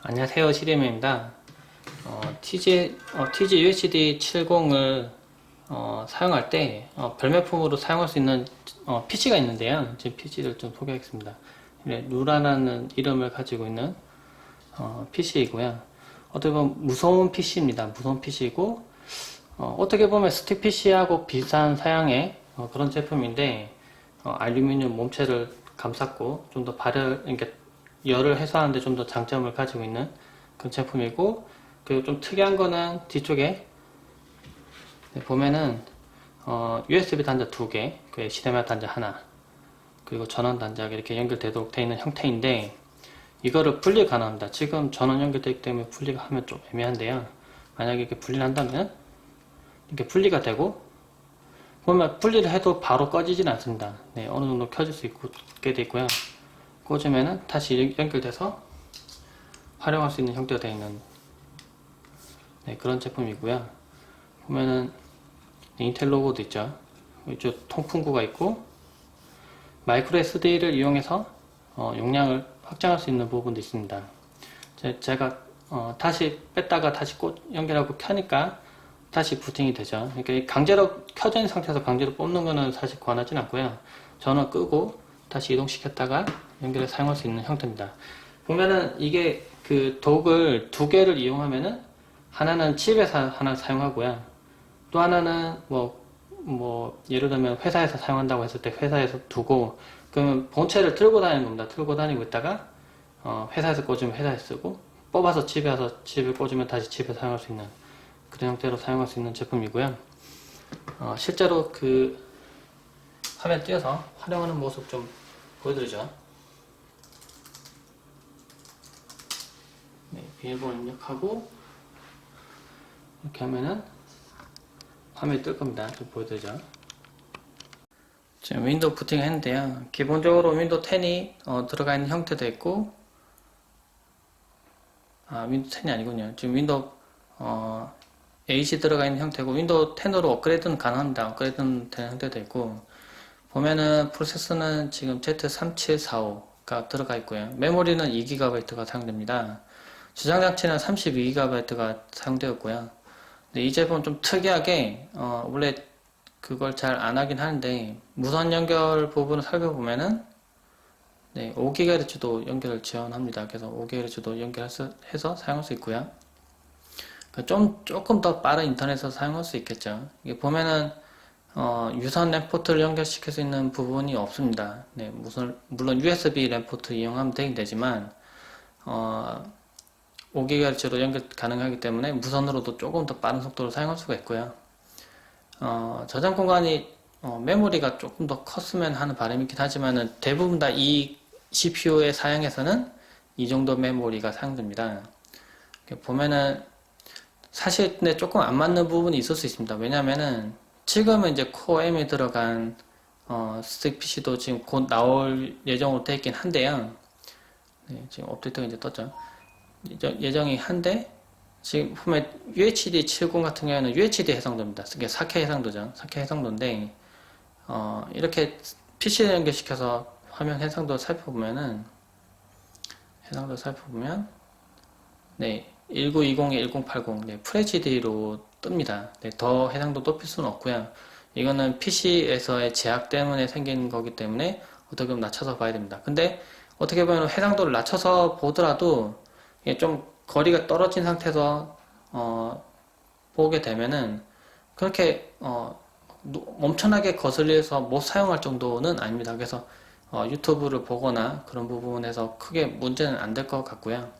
안녕하세요 시리엠입니다. 어, TG, 어, TG UHD 70을 어, 사용할 때 어, 별매품으로 사용할 수 있는 어, PC가 있는데요. 지금 PC를 좀 소개하겠습니다. 네, 루라라는 이름을 가지고 있는 어, PC이고요. 어떻게 보면 무서운 PC입니다. 무서운 PC이고 어, 어떻게 보면 스틱 PC하고 비슷한 사양의 어, 그런 제품인데 어, 알루미늄 몸체를 감쌌고 좀 더 발열, 그러니까 열을 해소하는데 좀 더 장점을 가지고 있는 그런 제품이고 그리고 좀 특이한 거는 뒤쪽에 네, 보면은 어, USB 단자 두 개, 그 HDMI 단자 하나, 그리고 전원 단자가 이렇게 연결되도록 되어 있는 형태인데 이거를 분리 가능합니다. 지금 전원 연결되어 있기 때문에 분리가 하면 좀 애매한데요. 만약에 이렇게 분리를 한다면 이렇게 분리가 되고 보면 분리를 해도 바로 꺼지진 않습니다. 네, 어느 정도 켜질 수 있게 되어 있고요. 꽂으면은 다시 연결돼서 활용할 수 있는 형태가 되어 있는 네, 그런 제품이고요. 보면은 인텔 로고도 있죠. 이쪽 통풍구가 있고 마이크로 SD를 이용해서 어, 용량을 확장할 수 있는 부분도 있습니다. 제, 가 다시 뺐다가 다시 꽂 연결하고 켜니까 다시 부팅이 되죠. 그러니까 이 강제로 켜져 있는 상태에서 강제로 뽑는 거는 사실 권하진 않고요. 전원 끄고 다시 이동시켰다가 연결해 사용할 수 있는 형태입니다. 보면은 이게 그 독을 두 개를 이용하면은 하나는 집에서 하나 사용하고요. 또 하나는 뭐, 뭐, 예를 들면 회사에서 사용한다고 했을 때 회사에서 두고, 그러면 본체를 들고 다니는 겁니다. 들고 다니고 있다가, 어, 회사에서 꽂으면 회사에 쓰고, 뽑아서 집에 와서 집에 꽂으면 다시 집에 사용할 수 있는 그런 형태로 사용할 수 있는 제품이고요. 어, 실제로 그 화면 띄어서 활용하는 모습 좀 보여드리죠. 네, 비밀번호 입력하고 이렇게 하면은 화면이 뜰 겁니다. 좀 보여드리죠. 지금 윈도우 부팅 했는데요. 기본적으로 윈도우 10이 어, 들어가 있는 형태도 있고 아 윈도우 10이 아니군요. 지금 윈도우 어, 8이 들어가 있는 형태고 윈도우 10으로 업그레이드는 가능합니다. 업그레이드는 되는 형태도 있고 보면은 프로세서는 지금 Z3745가 들어가 있고요. 메모리는 2GB가 사용됩니다. 저장 장치는 32GB가 사용되었고요. 근데 이 제품 좀 특이하게 어, 원래 그걸 잘 안 하긴 하는데 무선 연결 부분을 살펴보면은 네, 5GHz도 연결을 지원합니다. 그래서 5GHz도 연결해서 해서 사용할 수 있고요. 그좀 조금 더 빠른 인터넷에서 사용할 수 있겠죠. 이게 보면은 어, 유선 램포트를 연결시킬 수 있는 부분이 없습니다. 네, 무슨 물론 USB 램포트 이용하면 되긴 되지만 어, 5GHz로 연결 가능하기 때문에 무선으로도 조금 더 빠른 속도로 사용할 수가 있고요. 어, 저장 공간이 어, 메모리가 조금 더 컸으면 하는 바람이 있긴 하지만은 대부분 다 이 CPU의 사양에서는 이 정도 메모리가 사용됩니다. 보면은 사실 근데 조금 안 맞는 부분이 있을 수 있습니다. 왜냐면은 지금은 이제 코어 M이 들어간 어, 스틱 PC도 지금 곧 나올 예정으로 되어 있긴 한데요. 네, 지금 업데이트가 이제 떴죠. 예정, 예정 이 한데 지금 보면 UHD 70 같은 경우에는 UHD 해상도입니다. 이게 4K 해상도죠. 4K 해상도인데 어, 이렇게 PC에 연결시켜서 화면 해상도 살펴보면은 해상도 살펴보면 네 1920에 1080 네, FHD로 뜹니다. 네, 더 해상도 높일 수는 없고요. 이거는 PC에서의 제약 때문에 생긴 거기 때문에 어떻게 보면 낮춰서 봐야 됩니다. 근데 어떻게 보면 해상도를 낮춰서 보더라도 좀 거리가 떨어진 상태에서 어, 보게 되면은 그렇게 어, 노- 엄청나게 거슬려서 못 사용할 정도는 아닙니다. 그래서 어, 유튜브를 보거나 그런 부분에서 크게 문제는 안 될 것 같고요.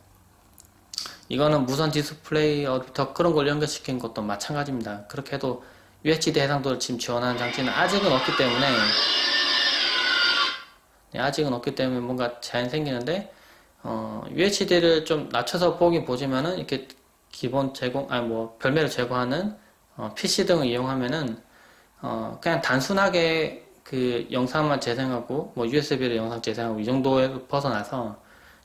이거는 무선 디스플레이 어부터 그런 걸 연결시킨 것도 마찬가지입니다. 그렇게 해도 UHD 해상도를 지금 지원하는 장치는 아직은 없기 때문에 네, 아직은 없기 때문에 뭔가 제한이 생기는데 어, UHD를 좀 낮춰서 보긴 보지만은 이렇게 기본 제공 아니 뭐 별매를 제공하는 어, PC 등을 이용하면은 어, 그냥 단순하게 그 영상만 재생하고 뭐 USB로 영상 재생하고 이 정도에 벗어나서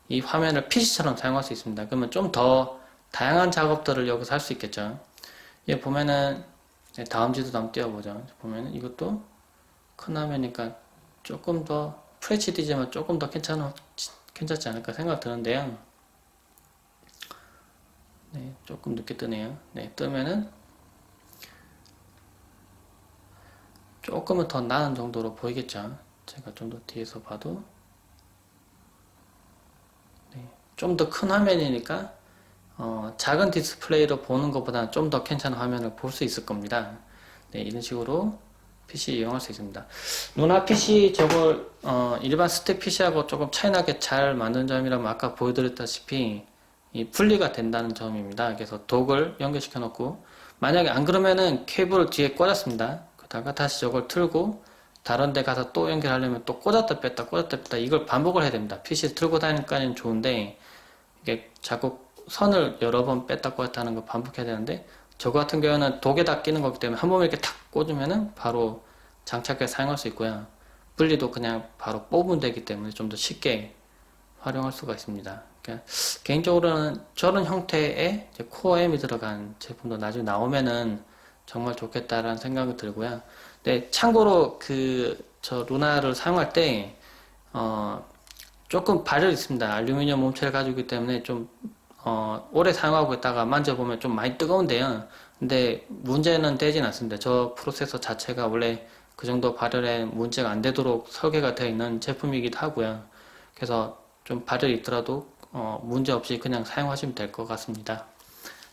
이 화면을 PC처럼 사용할 수 있습니다. 그러면 좀 더 다양한 작업들을 여기서 할 수 있겠죠. 이 보면은 네, 다음 지도 한번 띄워보죠. 보면은 이것도 큰 화면이니까 조금 더 FHD지만 조금 더 괜찮아 괜찮지 않을까 생각 드는데요. 네, 조금 늦게 뜨네요. 네, 뜨면은 조금은 더 나은 정도로 보이겠죠. 제가 좀 더 뒤에서 봐도 네, 좀 더 큰 화면이니까 어, 작은 디스플레이로 보는 것보다 좀더 괜찮은 화면을 볼 수 있을 겁니다. 네, 이런 식으로 PC 이용할 수 있습니다. 루나 PC 저걸 어, 일반 스택 PC하고 조금 차이나게 잘 만든 점이라면 아까 보여드렸다시피 이 분리가 된다는 점입니다. 그래서 독을 연결시켜 놓고 만약에 안 그러면은 케이블을 뒤에 꽂았습니다. 그다가 다시 저걸 틀고 다른 데 가서 또 연결하려면 또 꽂았다 뺐다 꽂았다 뺐다 이걸 반복을 해야 됩니다. PC 틀고 다니까지는 좋은데 이게 자꾸 선을 여러 번 뺐다 꽂았다 하는 거 반복해야 되는데 저거 같은 경우는 독에다 끼는 거기 때문에 한번 이렇게 탁 꽂으면은 바로 장착해 사용할 수 있고요. 분리도 그냥 바로 뽑으면 되기 때문에 좀 더 쉽게 활용할 수가 있습니다. 그러니까 개인적으로는 저런 형태의 코어엠이 들어간 제품도 나중에 나오면은 정말 좋겠다라는 생각이 들고요. 근데 참고로 그 저 루나를 사용할 때 어, 조금 발열이 있습니다. 알루미늄 몸체를 가지고 있기 때문에 좀 어, 오래 사용하고 있다가 만져보면 좀 많이 뜨거운데요. 근데 문제는 되진 않습니다. 저 프로세서 자체가 원래 그 정도 발열에 문제가 안 되도록 설계가 되어 있는 제품이기도 하고요. 그래서 좀 발열이 있더라도 어, 문제 없이 그냥 사용하시면 될 것 같습니다.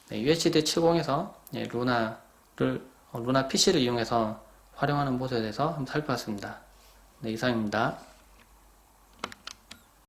네, UHD 70에서 루나 를 어, 루나 PC를 이용해서 활용하는 모습에 대해서 한번 살펴봤습니다. 네, 이상입니다.